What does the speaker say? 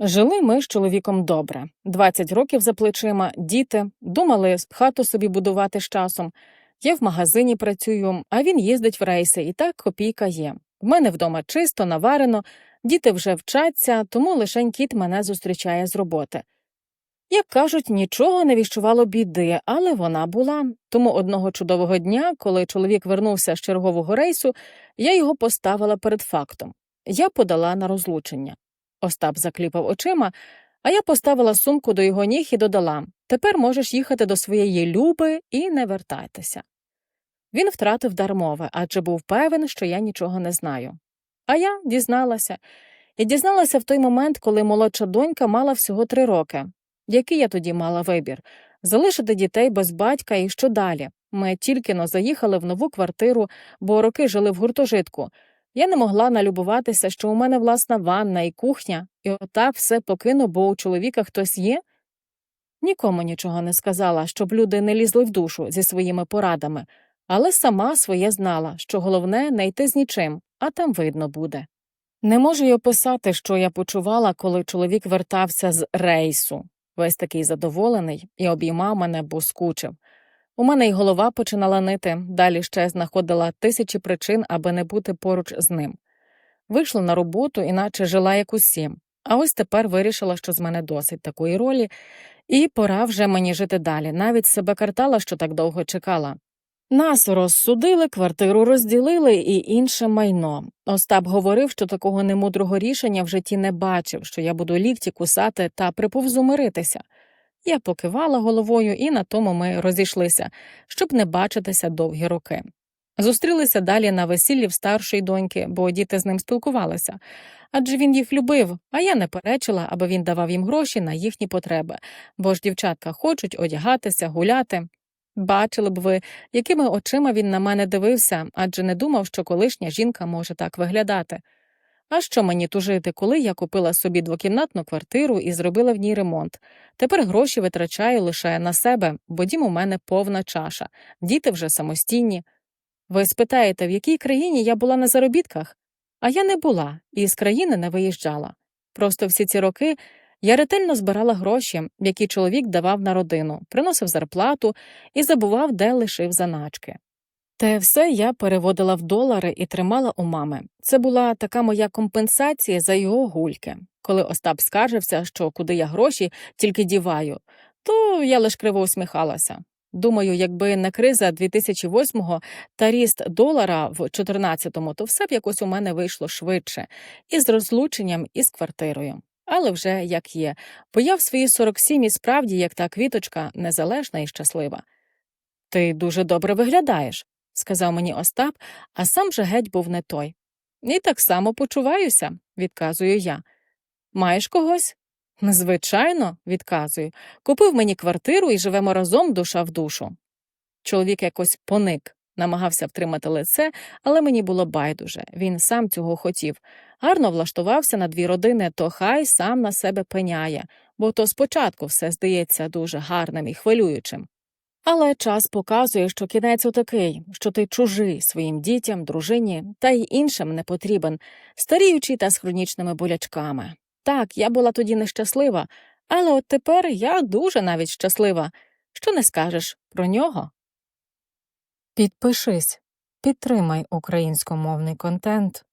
Жили ми з чоловіком добре. 20 років за плечима, діти, думали хату собі будувати з часом. Я в магазині працюю, а він їздить в рейси, і так копійка є. В мене вдома чисто, наварено, діти вже вчаться, тому лишень кіт мене зустрічає з роботи. Як кажуть, нічого не віщувало біди, але вона була. Тому одного чудового дня, коли чоловік вернувся з чергового рейсу, я його поставила перед фактом. Я подала на розлучення. Остап закліпав очима, а я поставила сумку до його ніг і додала тепер можеш їхати до своєї люби і не вертайтеся. Він втратив дар мови, адже був певен, що я нічого не знаю. А я дізналася. І дізналася в той момент, коли молодша донька мала всього три роки. Який я тоді мала вибір залишити дітей без батька і що далі? Ми тільки но заїхали в нову квартиру, бо роки жили в гуртожитку. Я не могла налюбуватися, що у мене власна ванна і кухня, і отак все покину, бо у чоловіка хтось є. Нікому нічого не сказала, щоб люди не лізли в душу зі своїми порадами, але сама своє знала, що головне не йти з нічим, а там видно буде. Не можу й описати, що я почувала, коли чоловік вертався з рейсу, весь такий задоволений, і обіймав мене, бо скучив. У мене й голова починала нити, далі ще знаходила тисячі причин, аби не бути поруч з ним. Вийшла на роботу, іначе жила як усі, а ось тепер вирішила, що з мене досить такої ролі, і пора вже мені жити далі. Навіть себе картала, що так довго чекала. Нас розсудили, квартиру розділили і інше майно. Остап говорив, що такого немудрого рішення в житті не бачив, що я буду лікті кусати та приповзу миритися. Я покивала головою, і на тому ми розійшлися, щоб не бачитися довгі роки. Зустрілися далі на весіллі в старшої доньки, бо діти з ним спілкувалися. Адже він їх любив, а я не перечила, аби він давав їм гроші на їхні потреби, бо ж дівчатка хочуть одягатися, гуляти. Бачили б ви, якими очима він на мене дивився, адже не думав, що колишня жінка може так виглядати. А що мені тужити, коли я купила собі двокімнатну квартиру і зробила в ній ремонт? Тепер гроші витрачаю лише на себе, бо дім у мене повна чаша, діти вже самостійні. Ви спитаєте, в якій країні я була на заробітках? А я не була і з країни не виїжджала. Просто всі ці роки я ретельно збирала гроші, які чоловік давав на родину, приносив зарплату і забував, де лишив заначки. Те все я переводила в долари і тримала у мами. Це була така моя компенсація за його гульки. Коли Остап скаржився, що куди я гроші тільки діваю, то я лиш криво усміхалася. Думаю, якби не криза 2008-го та ріст долара в 14-му, то все б якось у мене вийшло швидше, і з розлученням, і з квартирою. Але вже як є, бо я в свої 47 і справді, як та квіточка, незалежна і щаслива. Ти дуже добре виглядаєш, сказав мені Остап, а сам же геть був не той. І так само почуваюся, відказую я. Маєш когось? Звичайно, відказую. Купив мені квартиру і живемо разом душа в душу. Чоловік якось поник, намагався втримати лице, але мені було байдуже. Він сам цього хотів. Гарно влаштувався на дві родини, то хай сам на себе пеняє, бо то спочатку все здається дуже гарним і хвилюючим. Але час показує, що кінець отакий, що ти чужий своїм дітям, дружині та й іншим не потрібен, старіючий та з хронічними болячками. Так, я була тоді нещаслива, але от тепер я дуже навіть щаслива. Що не скажеш про нього? Підпишись, підтримай українськомовний контент.